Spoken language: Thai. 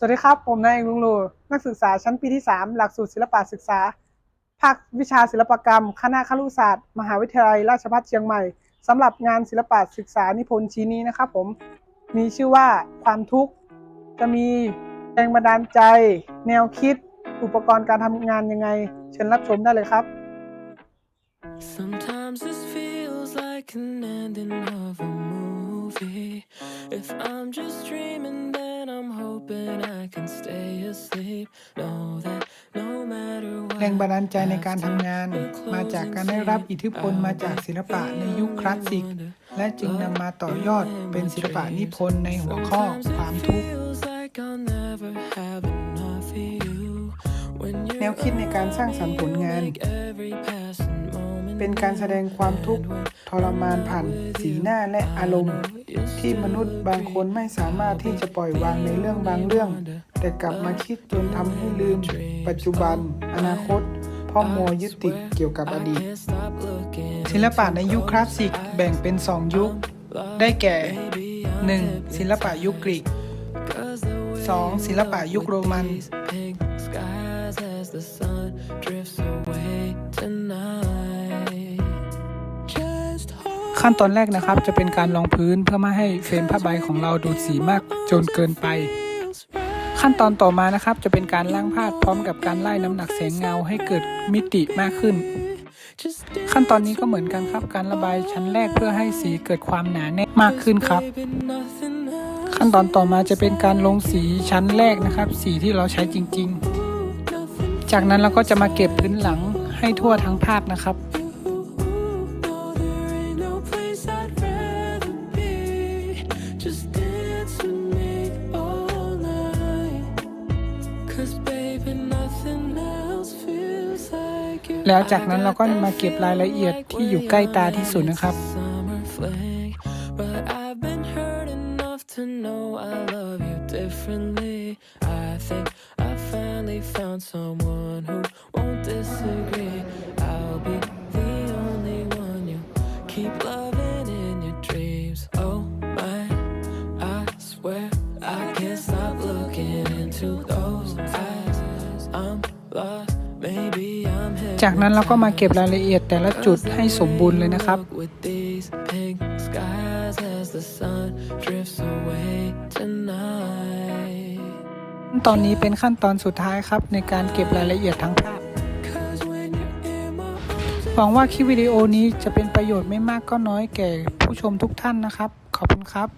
สวัสดีครับ ผมนายเอกลุงลูนักศึกษาชั้นปีที่ 3 หลักสูตรศิลปะศึกษา ภาควิชาศิลปกรรม คณะครุศาสตร์ มหาวิทยาลัยราชภัฏเชียงใหม่สำหรับงานศิลปะศึกษานิพนธ์ชิ้นนี้นะครับผมมีชื่อว่าความทุกข์ จะมีแรงบันดาลใจ แนวคิด อุปกรณ์การทำงานยังไง เชิญรับชมได้เลยครับ Sometimes this feels like an ending of a movie. If I'm just dreaming, แรงบันดาลใจในการทำงาน มาจากการได้รับอิทธิพลมาจากศิลปะในยุคคลาสสิก และจึงนำมาต่อยอดเป็นศิลปะนิพนธ์ในหัวข้อความทุกข์ Feels like I'll never have enough of you. When แนวคิดในการสร้างสรรค์ผลงาน เป็นการแสดงความทุกข์ทรมานผ่านสีหน้าและอารมณ์ ที่มนุษย์บางคนไม่สามารถที่จะปล่อยวางในเรื่องบางเรื่อง แต่กลับมาคิดจนทำให้ลืม ปัจจุบัน อนาคตพ่อโมยึดติดเกี่ยวกับอดีต ศิลปะในยุคคลาสสิกแบ่งเป็น2ยุค ได้แก่ 1. ศิลปะยุคกรีก 2. ศิลปะยุคโรมัน pink skies as the sun drifts away tonight. Just ขั้นตอนแรกนะครับจะเป็นการรองพื้นเพื่อไม่ให้เฟรมผ้าใบของเราดูดสีมากจนเกินไป ขั้นตอนต่อมานะครับจะเป็นการล้างผ้าพร้อมกับการไล่น้ำหนักแสงเงาให้เกิดมิติมากขึ้น ขั้นตอนนี้ก็เหมือนกันครับการระบายชั้นแรกเพื่อให้สีเกิดความหนาแน่นมากขึ้นครับ ขั้นตอนต่อมาจะเป็นการลงสีชั้นแรกนะครับ สีที่เราใช้จริง ๆ จากนั้นเราก็จะมาเก็บพื้นหลังให้ทั่วทั้งภาพนะครับแล้วจากนั้นเราก็มาเก็บรายละเอียดที่อยู่ใกล้ตาที่สุดนะครับ differently. I think I finally found someone who won't disagree. I'll be the only one you keep loving in your dreams. Oh my, I swear I can't stop looking into those eyes. I'm lost, maybe I'm headed จากนั้นเราก็มาเก็บรายละเอียดแต่ละจุดให้สมบูรณ์เลยนะครับ With these pink skies as the sun drifts away tonight. ขั้นตอนนี้เป็นขั้นตอนสุดท้ายครับ ในการเก็บรายละเอียดทั้งภาพ หวังว่าคลิปวิดีโอนี้จะเป็นประโยชน์ไม่มากก็น้อยแก่ผู้ชมทุกท่านนะครับ ขอบคุณครับ